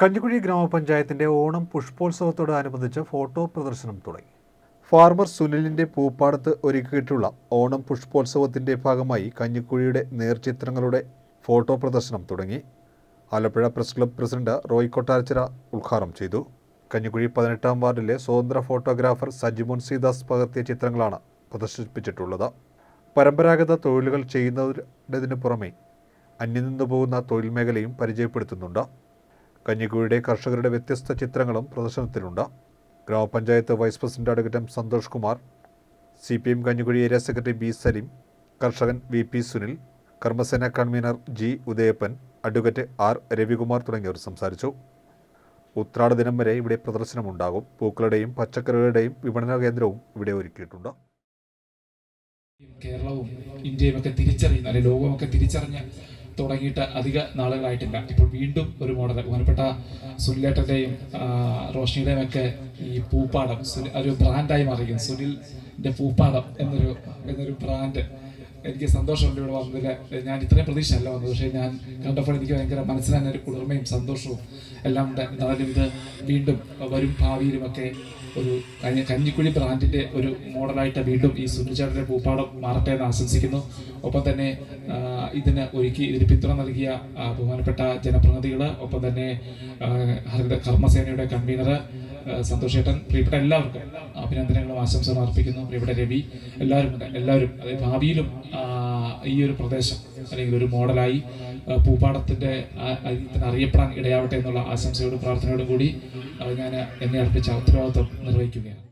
കഞ്ഞിക്കുഴി ഗ്രാമപഞ്ചായത്തിന്റെ ഓണം പുഷ്പോത്സവത്തോടനുബന്ധിച്ച് ഫോട്ടോ പ്രദർശനം തുടങ്ങി. ഫാർമർ സുനിലിന്റെ പൂപ്പാടത്ത് ഒരുക്കിയിട്ടുള്ള ഓണം പുഷ്പോത്സവത്തിന്റെ ഭാഗമായി കഞ്ഞിക്കുഴിയുടെ നേർചിത്രങ്ങളുടെ ഫോട്ടോ പ്രദർശനം തുടങ്ങി. Alappuzha press club president Roy Kottaracchira ഉദ്ഘാടനം ചെയ്തു. കഞ്ഞിക്കുഴി പതിനെട്ടാം വാർഡിലെ സ്വതന്ത്ര ഫോട്ടോഗ്രാഫർ സജിമോൻ സീദാസ് പകർത്തിയ ചിത്രങ്ങളാണ് പ്രദർശിപ്പിച്ചിട്ടുള്ളത്. പരമ്പരാഗത തൊഴിലുകൾ ചെയ്യുന്നതിന് പുറമെ അന്യം നിന്നു പോകുന്ന തൊഴിൽ മേഖലയും പരിചയപ്പെടുത്തുന്നുണ്ട്. കഞ്ഞിക്കുഴിയുടെ കർഷകരുടെ വ്യത്യസ്ത ചിത്രങ്ങളും പ്രദർശനത്തിലുണ്ട്. ഗ്രാമപഞ്ചായത്ത് vice president advocate M Santhosh Kumar C P M Kanjikuzhi area secretary B Saleem കർഷകൻ വി പി സുനിൽ കർമ്മസേന convener G Udayappan advocate R Ravikumar തുടങ്ങിയവർ സംസാരിച്ചു. ഉത്രാട ദിനം വരെ ഇവിടെ പ്രദർശനമുണ്ടാകും. പൂക്കളുടെയും പച്ചക്കറികളുടെയും വിപണന കേന്ദ്രവും ഇവിടെ ഒരുക്കിയിട്ടുണ്ട്. കേരളവും ഇന്ത്യയും ഒക്കെ തിരിച്ചറിയുന്ന അല്ലെങ്കിൽ ലോകമൊക്കെ തിരിച്ചറിഞ്ഞ് തുടങ്ങിയിട്ട് അധിക നാളുകളായിട്ടില്ല. ഇപ്പോൾ വീണ്ടും ഒരു മോഡൽ ബഹുമാനപ്പെട്ട സുനിലേട്ടന്റെയും റോഷ്നിയുടെയും ഒക്കെ ഈ പൂപ്പാടം ഒരു ബ്രാൻഡായി മാറിയിരിക്കുന്നു. സുനിലിന്റെ പൂപ്പാടം എന്നൊരു എന്നൊരു ബ്രാൻഡ് എനിക്ക് സന്തോഷമുണ്ട് ഇവിടെ വന്നതിൽ ഞാൻ ഇത്രയും പ്രതീക്ഷയല്ല വന്നത്. പക്ഷേ ഞാൻ കണ്ടപ്പോൾ എനിക്ക് ഭയങ്കര മനസ്സിലാകുന്ന ഒരു കുളിർമയും സന്തോഷവും എല്ലാം ഉണ്ട്. എന്നാലും ഇത് വീണ്ടും വരും ഭാവിയിലുമൊക്കെ ഒരു കഞ്ഞി കഞ്ഞിക്കുഴി ബ്രാൻഡിന്റെ ഒരു മോഡലായിട്ട് വീണ്ടും ഈ സുനിചേട്ടന്റെ പൂപ്പാടം മാറട്ടെ എന്ന് ആശംസിക്കുന്നു. ഒപ്പം തന്നെ ഇതിന് ഒരുക്കി ഇതിന് പിന്തുണ നൽകിയ ബഹുമാനപ്പെട്ട ജനപ്രതിനിധികൾ ഒപ്പം തന്നെ ഹരിത കർമ്മസേനയുടെ കൺവീനർ സന്തോഷേട്ടൻ പ്രിയപ്പെട്ട എല്ലാവർക്കും അഭിനന്ദനങ്ങളും ആശംസകളും അർപ്പിക്കുന്നു. പ്രിയപ്പെട്ട രവി എല്ലാവരും എല്ലാവരും അതായത് ഭാവിയിലും ഈ ഒരു പ്രദേശം അല്ലെങ്കിൽ ഒരു മോഡലായി പൂപ്പാടത്തിന്റെ അറിയപ്പെടാൻ ഇടയാവട്ടെ എന്നുള്ള ആശംസയോടും പ്രാർത്ഥനയോടും കൂടി ഞാൻ എന്നെ അർപ്പിച്ച ഉത്തരവാദിത്വം നിർവഹിക്കുകയാണ്.